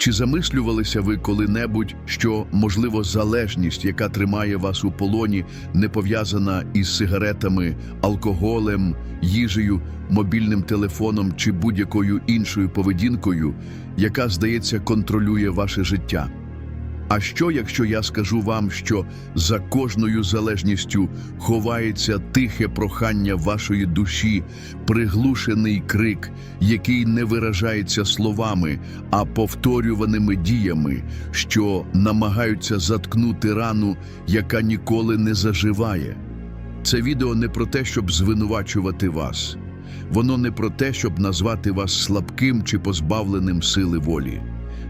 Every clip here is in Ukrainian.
Чи замислювалися ви коли-небудь, що, можливо, залежність, яка тримає вас у полоні, не пов'язана із сигаретами, алкоголем, їжею, мобільним телефоном чи будь-якою іншою поведінкою, яка, здається, контролює ваше життя? А що, якщо я скажу вам, що за кожною залежністю ховається тихе прохання вашої душі, приглушений крик, який не виражається словами, а повторюваними діями, що намагаються заткнути рану, яка ніколи не заживає? Це відео не про те, щоб звинувачувати вас. Воно не про те, щоб назвати вас слабким чи позбавленим сили волі.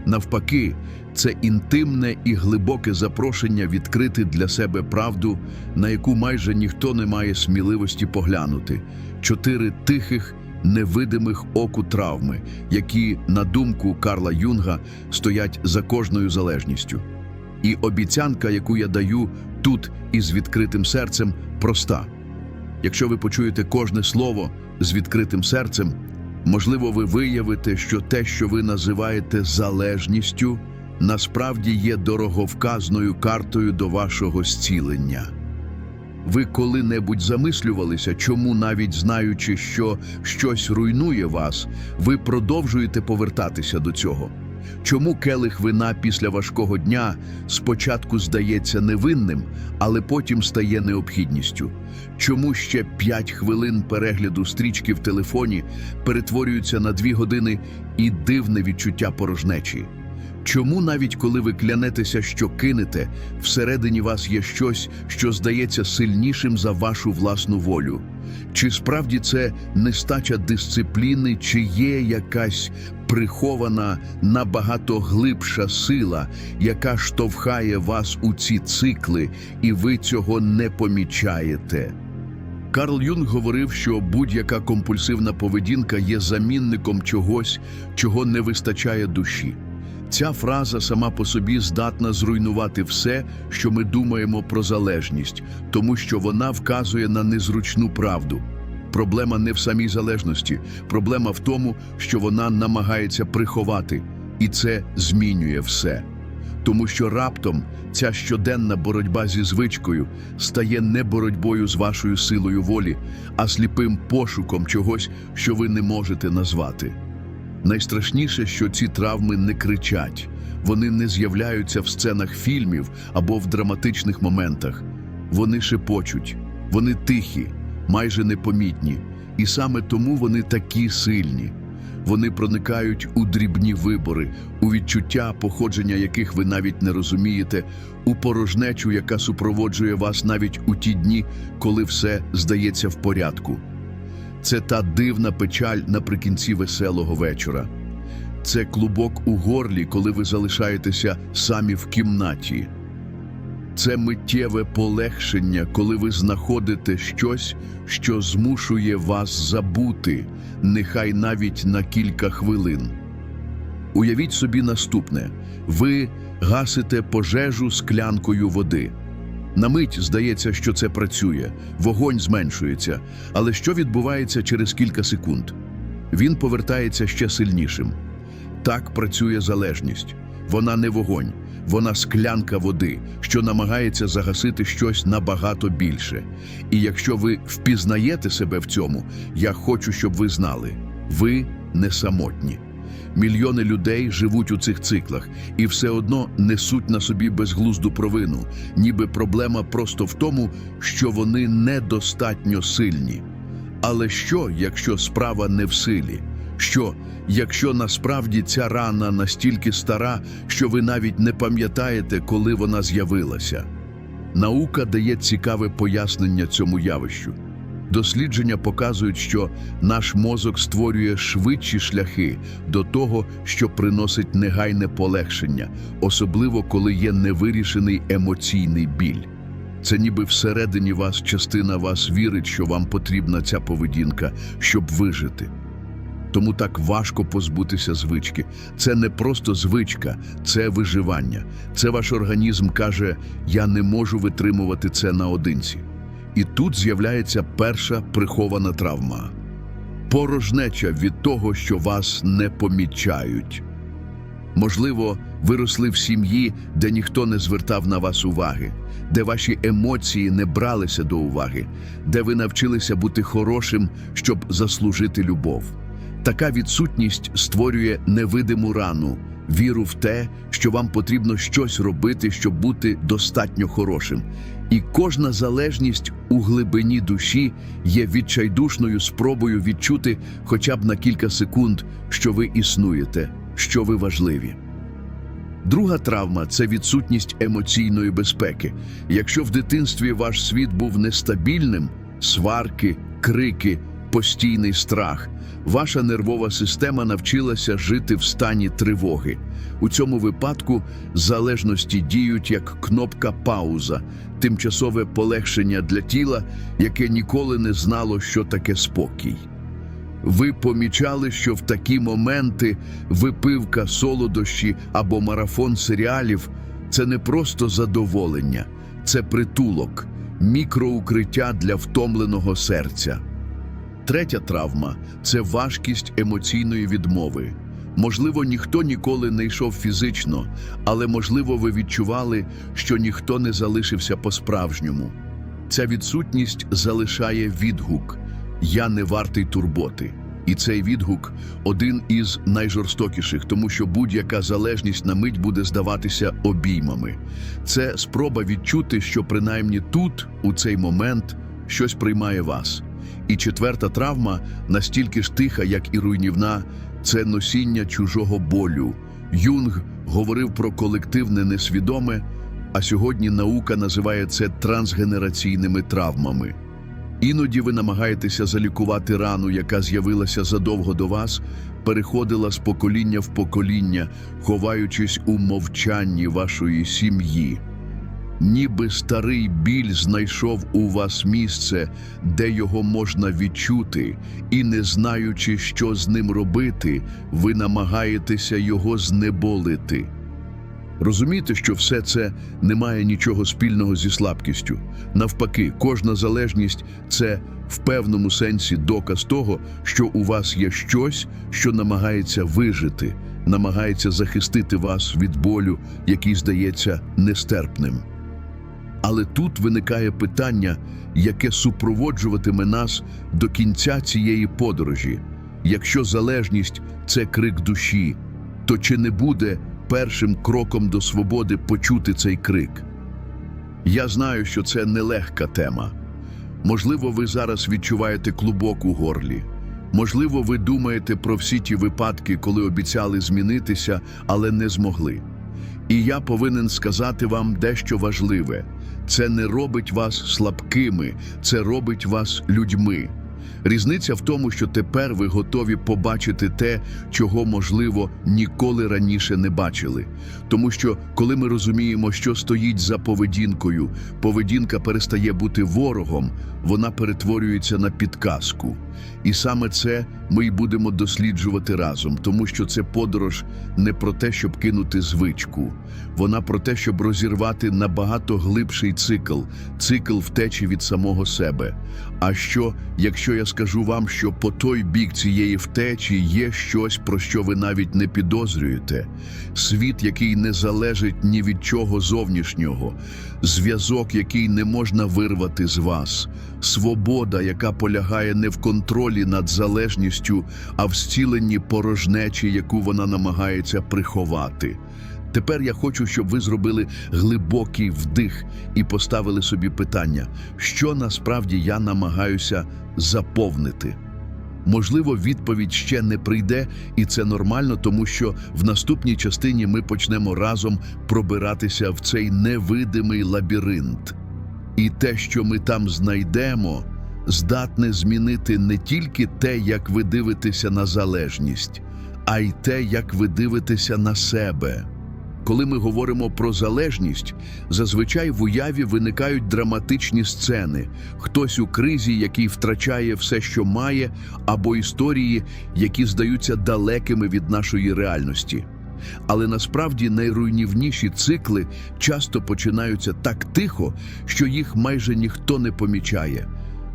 Навпаки, це інтимне і глибоке запрошення відкрити для себе правду, на яку майже ніхто не має сміливості поглянути. Чотири тихих, невидимих оку травми, які, на думку Карла Юнга, стоять за кожною залежністю. І обіцянка, яку я даю тут із відкритим серцем, проста. Якщо ви почуєте кожне слово з відкритим серцем, можливо, ви виявите, що те, що ви називаєте залежністю, насправді є дороговказною картою до вашого зцілення. Ви коли-небудь замислювалися, чому, навіть знаючи, що щось руйнує вас, ви продовжуєте повертатися до цього? Чому келих вина після важкого дня спочатку здається невинним, але потім стає необхідністю? Чому ще п'ять хвилин перегляду стрічки в телефоні перетворюються на дві години і дивне відчуття порожнечі? Чому навіть коли ви клянетеся, що кинете, всередині вас є щось, що здається сильнішим за вашу власну волю? Чи справді це нестача дисципліни, чи є якась прихована набагато глибша сила, яка штовхає вас у ці цикли, і ви цього не помічаєте? Карл Юнг говорив, що будь-яка компульсивна поведінка є замінником чогось, чого не вистачає душі. Ця фраза сама по собі здатна зруйнувати все, що ми думаємо про залежність, тому що вона вказує на незручну правду. Проблема не в самій залежності, проблема в тому, що вона намагається приховати, і це змінює все. Тому що раптом ця щоденна боротьба зі звичкою стає не боротьбою з вашою силою волі, а сліпим пошуком чогось, що ви не можете назвати. Найстрашніше, що ці травми не кричать, вони не з'являються в сценах фільмів або в драматичних моментах. Вони шепочуть, вони тихі, майже непомітні, і саме тому вони такі сильні. Вони проникають у дрібні вибори, у відчуття, походження яких ви навіть не розумієте, у порожнечу, яка супроводжує вас навіть у ті дні, коли все здається в порядку. Це та дивна печаль наприкінці веселого вечора. Це клубок у горлі, коли ви залишаєтеся самі в кімнаті. Це миттєве полегшення, коли ви знаходите щось, що змушує вас забути, нехай навіть на кілька хвилин. Уявіть собі наступне: ви гасите пожежу склянкою води. На мить здається, що це працює, вогонь зменшується, але що відбувається через кілька секунд? Він повертається ще сильнішим. Так працює залежність. Вона не вогонь, вона склянка води, що намагається загасити щось набагато більше. І якщо ви впізнаєте себе в цьому, я хочу, щоб ви знали, ви не самотні. Мільйони людей живуть у цих циклах і все одно несуть на собі безглузду провину, ніби проблема просто в тому, що вони недостатньо сильні. Але що, якщо справа не в силі? Що, якщо насправді ця рана настільки стара, що ви навіть не пам'ятаєте, коли вона з'явилася? Наука дає цікаве пояснення цьому явищу. Дослідження показують, що наш мозок створює швидші шляхи до того, що приносить негайне полегшення, особливо коли є невирішений емоційний біль. Це ніби всередині вас частина вас вірить, що вам потрібна ця поведінка, щоб вижити. Тому так важко позбутися звички. Це не просто звичка, це виживання. Це ваш організм каже: я не можу витримувати це наодинці. І тут з'являється перша прихована травма порожнеча від того, що вас не помічають. Можливо, ви росли в сім'ї, де ніхто не звертав на вас уваги, де ваші емоції не бралися до уваги, де ви навчилися бути хорошим, щоб заслужити любов. Така відсутність створює невидиму рану, віру в те, що вам потрібно щось робити, щоб бути достатньо хорошим. І кожна залежність у глибині душі є відчайдушною спробою відчути хоча б на кілька секунд, що ви існуєте, що ви важливі. Друга травма це відсутність емоційної безпеки. Якщо в дитинстві ваш світ був нестабільним, сварки, крики, постійний страх, ваша нервова система навчилася жити в стані тривоги. У цьому випадку залежності діють як кнопка пауза, тимчасове полегшення для тіла, яке ніколи не знало, що таке спокій. Ви помічали, що в такі моменти випивка солодощі або марафон серіалів це не просто задоволення, це притулок, мікроукриття для втомленого серця. Третя травма це важкість емоційної відмови. Можливо, ніхто ніколи не йшов фізично, але можливо, ви відчували, що ніхто не залишився по-справжньому. Ця відсутність залишає відгук Я не вартий турботи. І цей відгук один із найжорстокіших, тому що будь-яка залежність на мить буде здаватися обіймами. Це спроба відчути, що принаймні тут, у цей момент, щось приймає вас. І четверта травма настільки ж тиха, як і руйнівна, це носіння чужого болю. Юнг говорив про колективне несвідоме, а сьогодні наука називає це трансгенераційними травмами. Іноді ви намагаєтеся залікувати рану, яка з'явилася задовго до вас, переходила з покоління в покоління, ховаючись у мовчанні вашої сім'ї. Ніби старий біль знайшов у вас місце, де його можна відчути, і не знаючи, що з ним робити, ви намагаєтеся його знеболити. Розумієте, що все це не має нічого спільного зі слабкістю. Навпаки, кожна залежність це в певному сенсі доказ того, що у вас є щось, що намагається вижити, намагається захистити вас від болю, який здається нестерпним. Але тут виникає питання, яке супроводжуватиме нас до кінця цієї подорожі. Якщо залежність це крик душі, то чи не буде першим кроком до свободи почути цей крик? Я знаю, що це нелегка тема. Можливо, ви зараз відчуваєте клубок у горлі. Можливо, ви думаєте про всі ті випадки, коли обіцяли змінитися, але не змогли. І я повинен сказати вам дещо важливе. Це не робить вас слабкими, це робить вас людьми. Різниця в тому, що тепер ви готові побачити те, чого, можливо, ніколи раніше не бачили. Тому що, коли ми розуміємо, що стоїть за поведінкою, поведінка перестає бути ворогом, вона перетворюється на підказку. І саме це ми й будемо досліджувати разом, тому що це подорож не про те, щоб кинути звичку, вона про те, щоб розірвати набагато глибший цикл, цикл втечі від самого себе. А що, якщо я скажу вам, що по той бік цієї втечі є щось, про що ви навіть не підозрюєте? Світ, який не залежить ні від чого зовнішнього, зв'язок, який не можна вирвати з вас, свобода, яка полягає не в контролі над залежністю, а в зціленні порожнечі, яку вона намагається приховати. Тепер я хочу, щоб ви зробили глибокий вдих і поставили собі питання, що насправді я намагаюся заповнити. Можливо, відповідь ще не прийде, і це нормально, тому що в наступній частині ми почнемо разом пробиратися в цей невидимий лабіринт. І те, що ми там знайдемо, здатне змінити не тільки те, як ви дивитеся на залежність, а й те, як ви дивитеся на себе. Коли ми говоримо про залежність, зазвичай в уяві виникають драматичні сцени, хтось у кризі, який втрачає все, що має, або історії, які здаються далекими від нашої реальності. Але насправді найруйнівніші цикли часто починаються так тихо, що їх майже ніхто не помічає.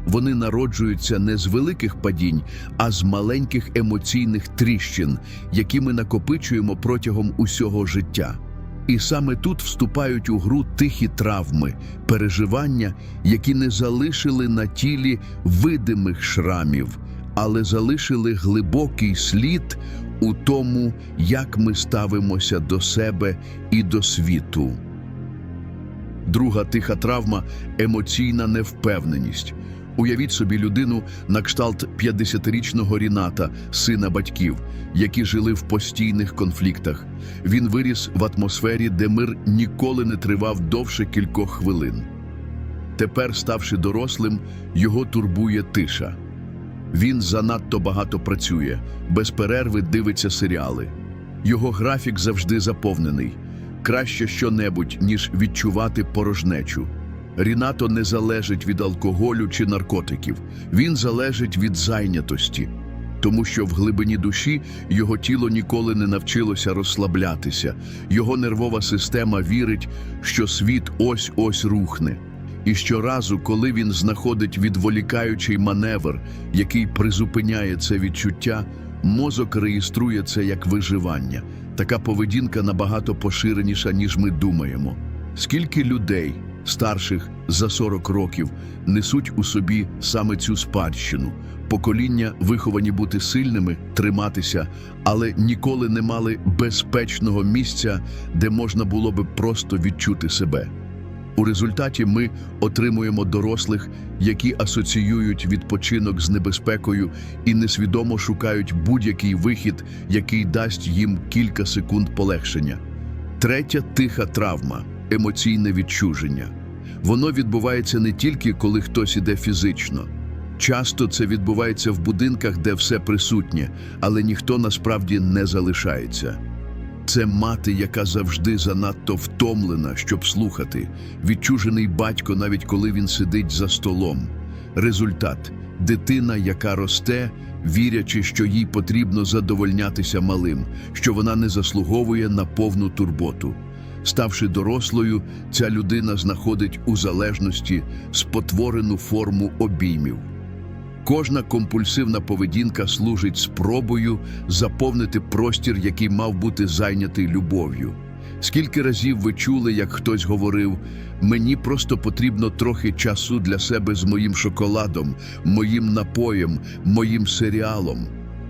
Вони народжуються не з великих падінь, а з маленьких емоційних тріщин, які ми накопичуємо протягом усього життя. І саме тут вступають у гру тихі травми, переживання, які не залишили на тілі видимих шрамів, але залишили глибокий слід у тому, як ми ставимося до себе і до світу. Друга тиха травма емоційна невпевненість. Уявіть собі людину на кшталт 50-річного Ріната, сина батьків, які жили в постійних конфліктах. Він виріс в атмосфері, де мир ніколи не тривав довше кількох хвилин. Тепер, ставши дорослим, його турбує тиша. Він занадто багато працює, без перерви дивиться серіали. Його графік завжди заповнений. Краще щонебудь, ніж відчувати порожнечу. Рінато не залежить від алкоголю чи наркотиків. Він залежить від зайнятості, тому що в глибині душі його тіло ніколи не навчилося розслаблятися. Його нервова система вірить, що світ ось-ось рухне. І щоразу, коли він знаходить відволікаючий маневр, який призупиняє це відчуття, мозок реєструє це як виживання. Така поведінка набагато поширеніша, ніж ми думаємо. Скільки людей, старших за 40 років, несуть у собі саме цю спадщину, покоління, виховані бути сильними, триматися, але ніколи не мали безпечного місця, де можна було би просто відчути себе. У результаті ми отримуємо дорослих, які асоціюють відпочинок з небезпекою і несвідомо шукають будь-який вихід, який дасть їм кілька секунд полегшення. Третя тиха травма емоційне відчуження. Воно відбувається не тільки коли хтось іде фізично. Часто це відбувається в будинках, де все присутнє, але ніхто насправді не залишається. Це мати, яка завжди занадто втомлена, щоб слухати, відчужений батько, навіть коли він сидить за столом. Результат дитина, яка росте, вірячи, що їй потрібно задовольнятися малим, що вона не заслуговує на повну турботу. Ставши дорослою, ця людина знаходить у залежності спотворену форму обіймів. Кожна компульсивна поведінка служить спробою заповнити простір, який мав бути зайнятий любов'ю. Скільки разів ви чули, як хтось говорив: мені просто потрібно трохи часу для себе з моїм шоколадом, моїм напоєм, моїм серіалом.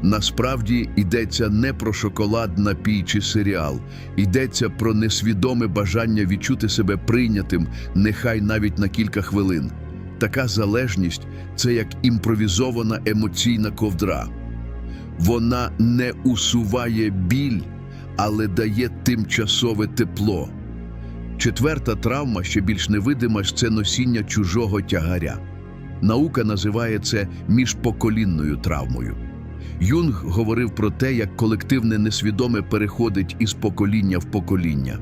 Насправді йдеться не про шоколад, напій чи серіал, йдеться про несвідоме бажання відчути себе прийнятим, нехай навіть на кілька хвилин. Така залежність це як імпровізована емоційна ковдра. Вона не усуває біль, але дає тимчасове тепло. Четверта травма, ще більш невидима, це носіння чужого тягаря. Наука називає це міжпоколінною травмою. Юнг говорив про те, як колективне несвідоме переходить із покоління в покоління.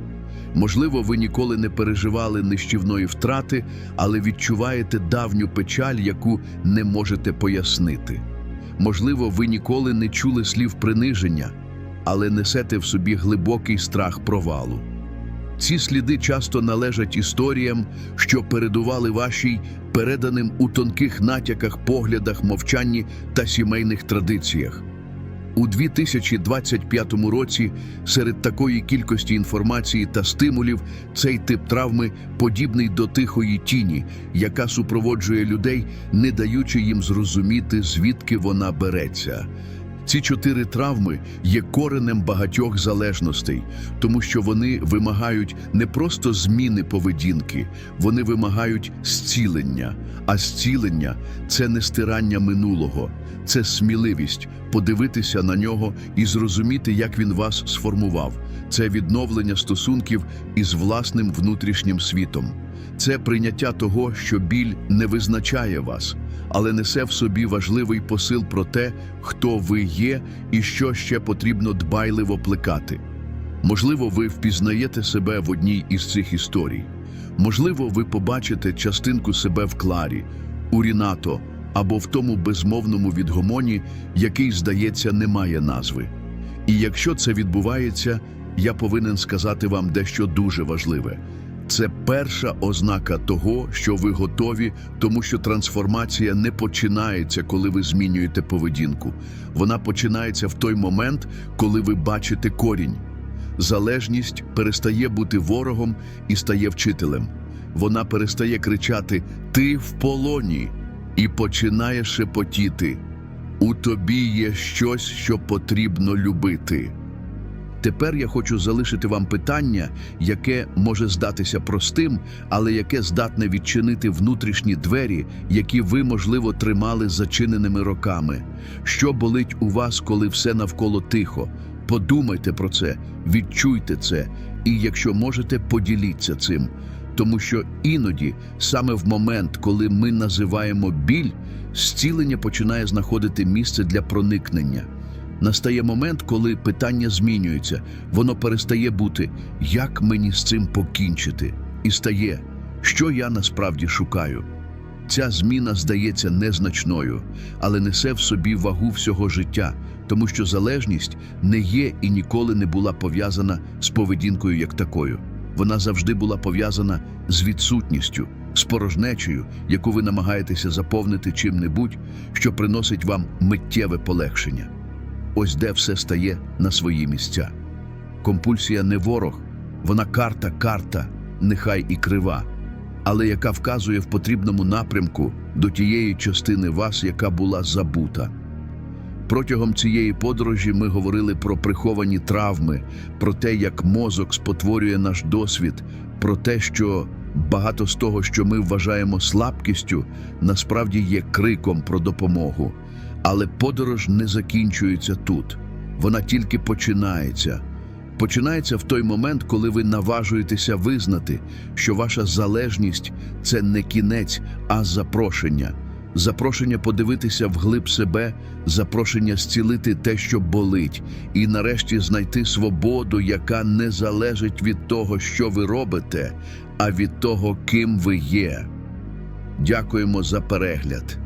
Можливо, ви ніколи не переживали нищівної втрати, але відчуваєте давню печаль, яку не можете пояснити. Можливо, ви ніколи не чули слів приниження, але несете в собі глибокий страх провалу. Ці сліди часто належать історіям, що передували вашій, переданим у тонких натяках, поглядах, мовчанні та сімейних традиціях. У 2025 році серед такої кількості інформації та стимулів цей тип травми подібний до тихої тіні, яка супроводжує людей, не даючи їм зрозуміти, звідки вона береться. Ці чотири травми є коренем багатьох залежностей, тому що вони вимагають не просто зміни поведінки, вони вимагають зцілення. А зцілення це не стирання минулого, це сміливість подивитися на нього і зрозуміти, як він вас сформував. Це відновлення стосунків із власним внутрішнім світом. Це прийняття того, що біль не визначає вас, але несе в собі важливий посил про те, хто ви є і що ще потрібно дбайливо плекати. Можливо, ви впізнаєте себе в одній із цих історій. Можливо, ви побачите частинку себе в Кларі, у Рінато або в тому безмовному відгомоні, який, здається, не має назви. І якщо це відбувається, я повинен сказати вам дещо дуже важливе. Це перша ознака того, що ви готові, тому що трансформація не починається, коли ви змінюєте поведінку. Вона починається в той момент, коли ви бачите корінь. Залежність перестає бути ворогом і стає вчителем. Вона перестає кричати Ти в полоні і починає шепотіти. У тобі є щось, що потрібно любити. Тепер я хочу залишити вам питання, яке може здатися простим, але яке здатне відчинити внутрішні двері, які ви, можливо, тримали зачиненими роками. Що болить у вас, коли все навколо тихо? Подумайте про це, відчуйте це, і якщо можете, поділіться цим. Тому що іноді, саме в момент, коли ми називаємо біль, зцілення починає знаходити місце для проникнення. Настає момент, коли питання змінюється, воно перестає бути як мені з цим покінчити, і стає, що я насправді шукаю. Ця зміна здається незначною, але несе в собі вагу всього життя, тому що залежність не є і ніколи не була пов'язана з поведінкою як такою. Вона завжди була пов'язана з відсутністю, з порожнечею, яку ви намагаєтеся заповнити чим-небудь, що приносить вам миттєве полегшення. Ось де все стає на свої місця. Компульсія не ворог, вона карта, карта, нехай і крива, але яка вказує в потрібному напрямку до тієї частини вас, яка була забута. Протягом цієї подорожі ми говорили про приховані травми, про те, як мозок спотворює наш досвід, про те, що багато з того, що ми вважаємо слабкістю, насправді є криком про допомогу. Але подорож не закінчується тут. Вона тільки починається. Починається в той момент, коли ви наважуєтеся визнати, що ваша залежність це не кінець, а запрошення. Запрошення подивитися вглиб себе, запрошення зцілити те, що болить, і нарешті знайти свободу, яка не залежить від того, що ви робите, а від того, ким ви є. Дякуємо за перегляд.